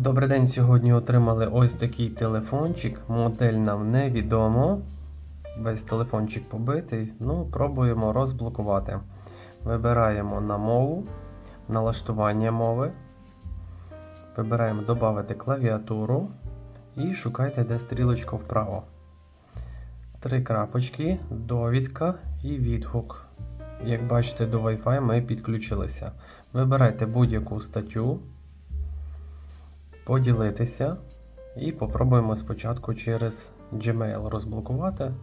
Добрий день. Сьогодні отримали ось такий телефончик. Модель нам невідомо. Весь телефончик побитий. Ну, пробуємо розблокувати. Вибираємо на мову, налаштування мови. Вибираємо додати клавіатуру і шукайте, де стрілочка вправо. Три крапочки, довідка і відгук. Як бачите, до Wi-Fi ми підключилися. Вибирайте будь-яку статтю поділитися і попробуємо спочатку через Gmail розблокувати,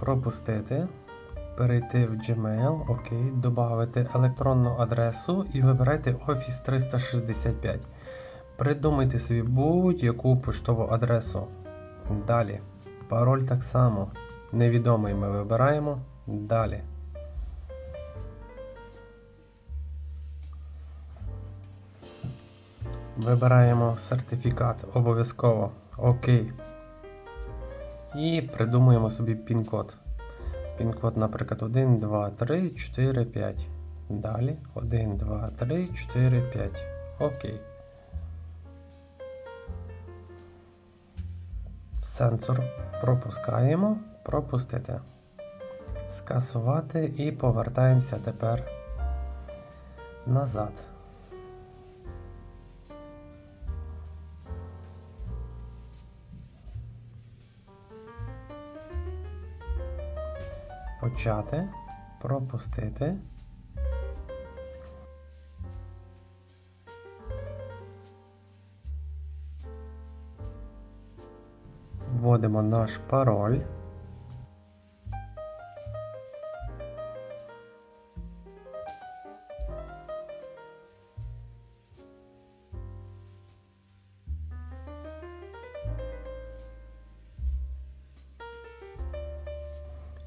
пропустити, перейти в Gmail, окей, додати електронну адресу і вибирайте Office 365. Придумайте собі будь-яку поштову адресу. Далі. Пароль так само. Невідомий ми вибираємо. Далі. Вибираємо сертифікат обов'язково. Окей. І придумуємо собі пін-код. Пін-код, наприклад, 1, 2, 3, 4, 5. Далі 1, 2, 3, 4, 5. Окей. Сенсор пропускаємо. Пропустити. Скасувати і повертаємося тепер назад. Почати, пропустити. Вводимо наш пароль.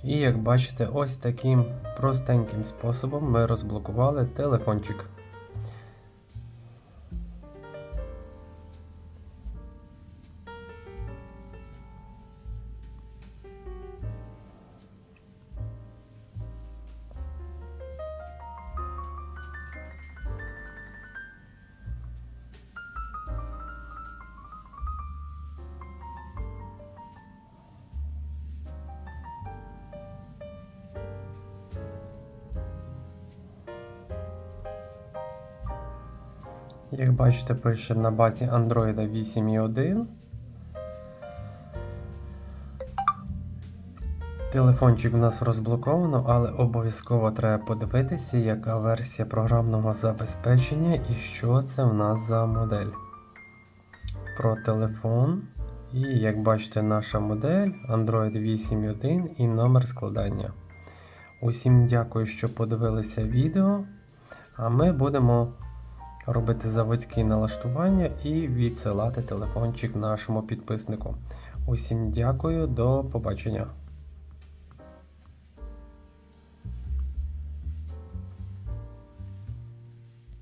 І як бачите, ось таким простеньким способом ми розблокували телефончик. Як бачите, пише на базі Android 8.1. Телефончик у нас розблоковано, але обов'язково треба подивитися, яка версія програмного забезпечення і що це в нас за модель. Про телефон. І як бачите, наша модель Android 8.1 і номер складання. Усім дякую, що подивилися відео. А ми будемо робити заводські налаштування і відсилати телефончик нашому підписнику. Усім дякую, до побачення.